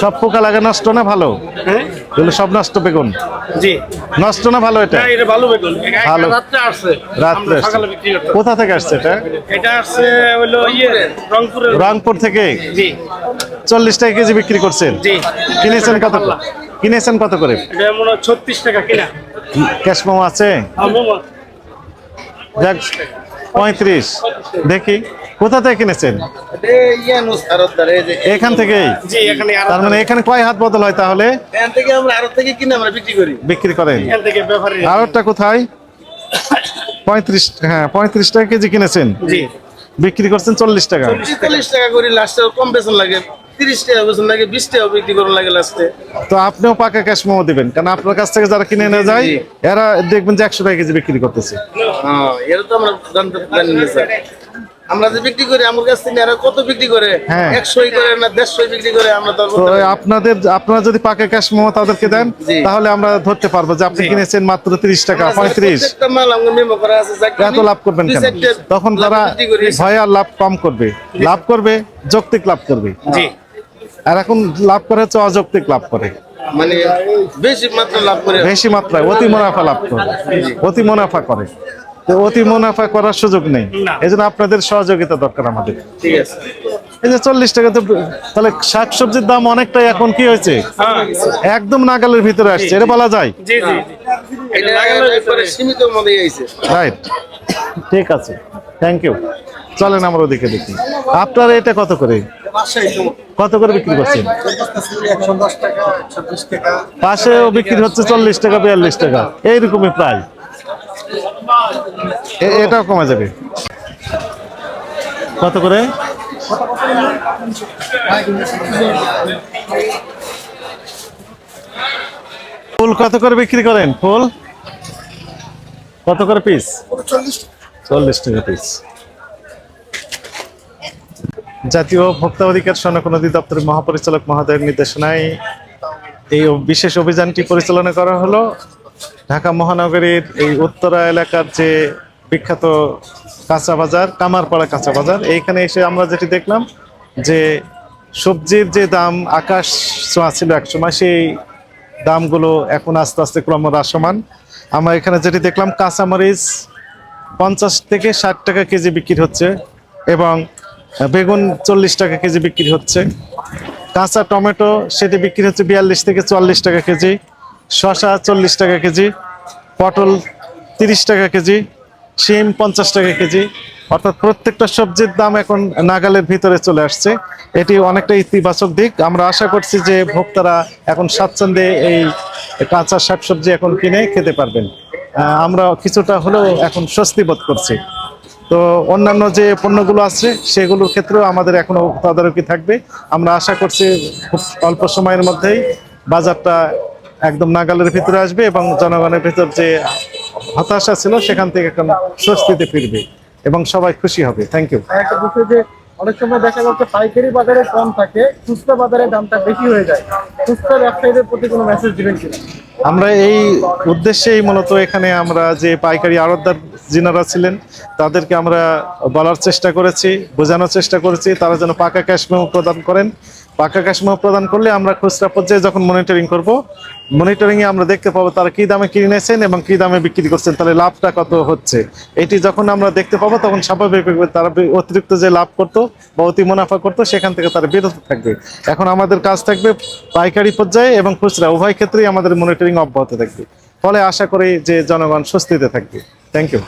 সব পোকা লাগে নষ্ট না ভালো? হ্যাঁ? এগুলো সব নষ্ট বেগুন। জি। নষ্ট না ভালো এটা? এটা ভালো বেগুন। ভালো। রাত্রে আসছে। কোথা থেকে আসছে এটা? এটা আসছে হলো ইয়ে রংপুর থেকে? জি। চল্লিশ টাকা কেজি বিক্রি করছেন? জি। কিনেছেন কত কিনেছেন কত করে? এটা মনে হয় ছত্রিশ টাকা কিনা। ক্যাশ মোমো আছে? মোমো। যাক পঁয়ত্রিশ। দেখি কোথা থেকে কিনেছেন? এখান থেকেই? তার মানে এখানে কয় হাত বদল হয় তাহলে? বিক্রি করেন। আরটা কোথায়? পঁয়ত্রিশ হ্যাঁ পঁয়ত্রিশ টাকা কেজি কিনেছেন? বিক্রি করছেন চল্লিশ টাকা। চল্লিশ টাকা করে লাস্টে কম বেতন লাগে। তিরিশ টাকা বেতন লাগে বিশ টাকা বিক্রি করার লাগে লাস্টে তো আপনিও পাকা ক্যাশ মোমো দিবেন কারণ আপনার কাছ থেকে যারা কিনে নিয়ে যায় এরা দেখবেন যে একশো টাকা কেজি বিক্রি করতেছে। হ্যাঁ তো আমরা জানতে জানি না স্যার। আমরা যে বিক্রি করি আমার কাছ থেকে এরা কত বিক্রি করে? হ্যাঁ। একশোই করে না দেড়শোই বিক্রি করে আমরা তো আর তো বলতে পারি না। আপনাদের আপনারা যদি পাকা ক্যাশ মোমো তাদেরকে দেন তাহলে আমরা ধরতে পারব যে আপনি কিনেছেন মাত্র তিরিশ টাকা পঁয়ত্রিশ। এত লাভ করবেন কেন? তখন তারা ভয় আর লাভ কম করবে। লাভ করবে যৌক্তিক লাভ করবে। জি। আর এখন লাভ করে হচ্ছে অযৌক্তিক লাভ করে। মানে বেশি মাত্রা লাভ করে। বেশি মাত্রায় অতি মুনাফা লাভ করে অতি মুনাফা করে। তো অতি মুনাফা করার সুযোগ নেই। এই জন্য আপনাদের সহযোগিতা দরকার আমাদের। ঠিক আছে। এই যে চল্লিশ টাকা তো তাহলে শাক সবজির দাম অনেকটাই এখন কি হয়েছে? হ্যাঁ। একদম নাগালের ভিতরে আসছে এটা বলা যায়। রাইট। ঠিক আছে। Thank you. চলেন আমরা ওদিকে দেখি। আপনার এটা কত করে? কত করে বিক্রি করছেন? পাশেও বিক্রি হচ্ছে চল্লিশ টাকা, বিয়াল্লিশ টাকা। এইরকমই প্রায়। এটাও কমে যাবে। কত করে? ফুল কত করে বিক্রি করেন? ফুল? কত করে পিস চল্লিশ টাকা পিস জাতীয় ভোক্তা অধিকার সনক অধিদপ্তরের মহাপরিচালক মহোদয়ের নির্দেশনায় এই বিশেষ অভিযানটি পরিচালনা করা হলো। ঢাকা মহানগরীর এই উত্তরা এলাকার যে বিখ্যাত কাঁচা বাজার, কামারপাড়া কাঁচা বাজার, এইখানে এসে আমরা যেটি দেখলাম যে সবজির যে দাম আকাশ ছোঁয়া ছিল এক সময়, সেই দামগুলো এখন আস্তে আস্তে ক্রমহ্রাসমান। আমরা এখানে যেটি দেখলাম, কাঁচামরিচ পঞ্চাশ থেকে ষাট টাকা কেজি বিক্রি হচ্ছে এবং বেগুন চল্লিশ টাকা কেজি বিক্রি হচ্ছে। কাঁচা টমেটো সেটি বিক্রি হচ্ছে বিয়াল্লিশ থেকে চুয়াল্লিশ টাকা কেজি। শসা চল্লিশ টাকা কেজি। পটল তিরিশ টাকা কেজি। শিম পঞ্চাশ টাকা কেজি। অর্থাৎ প্রত্যেকটা সবজির দাম এখন নাগালের ভিতরে চলে আসছে। এটি অনেকটা ইতিবাচক দিক। আমরা আশা করছি যে ভোক্তারা এখন স্বাচ্ছন্দ্যে এই কাঁচা শাকসবজি এখন কিনে খেতে পারবেন। আমরা কিছুটা হলেও এখন স্বস্তি বোধ করছি। তো অন্যান্য যে পণ্যগুলো আছে, সেগুলোর ক্ষেত্রেও আমাদের এখনও তদারকি থাকবে। আমরা আশা করছি খুব অল্প সময়ের মধ্যেই বাজারটা একদম নাগালের ভিতরে আসবে এবং জনগণের ভিতর যে হতাশা ছিল, সেখান থেকে এখন স্বস্তিতে ফিরবে এবং সবাই খুশি হবে। থ্যাংক ইউ যে, অনেক সময় দেখা যাচ্ছে পাইকারি বাজারে কম থাকে, খুচরা বাজারে দামটা বেশি হয়ে যায়। খুচরা ব্যবসায়ীদের প্রতি কোনো মেসেজ দিবেন কিনা? আমরা এই উদ্দেশ্যেই মূলত এখানে আমরা যে পাইকারি আড়তদার জিনারা ছিলেন, তাদেরকে আমরা বলার চেষ্টা করেছি, বোঝানোর চেষ্টা করেছি, তারা যেন পাকা ক্যাশ মেমো প্রদান করেন। পাকা ক্যাশ মেমো প্রদান করলে আমরা খুচরা পর্যায়ে যখন মনিটরিং করব মনিটরিংয়ে আমরা দেখতে পাবো তারা কি দামে কিনেছেন এবং কি দামে বিক্রি করছেন, তাহলে লাভটা কত হচ্ছে। এটি যখন আমরা দেখতে পাবো, তখন স্বাভাবিকভাবে তারা অতিরিক্ত যে লাভ করতো বা অতি মুনাফা করতো, সেখান থেকে তারা বিরত থাকবে। এখন আমাদের কাজ থাকবে পাইকারি পর্যায়ে এবং খুচরা। উভয় ক্ষেত্রেই আমাদের মনিটরিং অব্যাহত থাকবে। ফলে আশা করি যে জনগণ স্বস্তিতে থাকবে। Thank you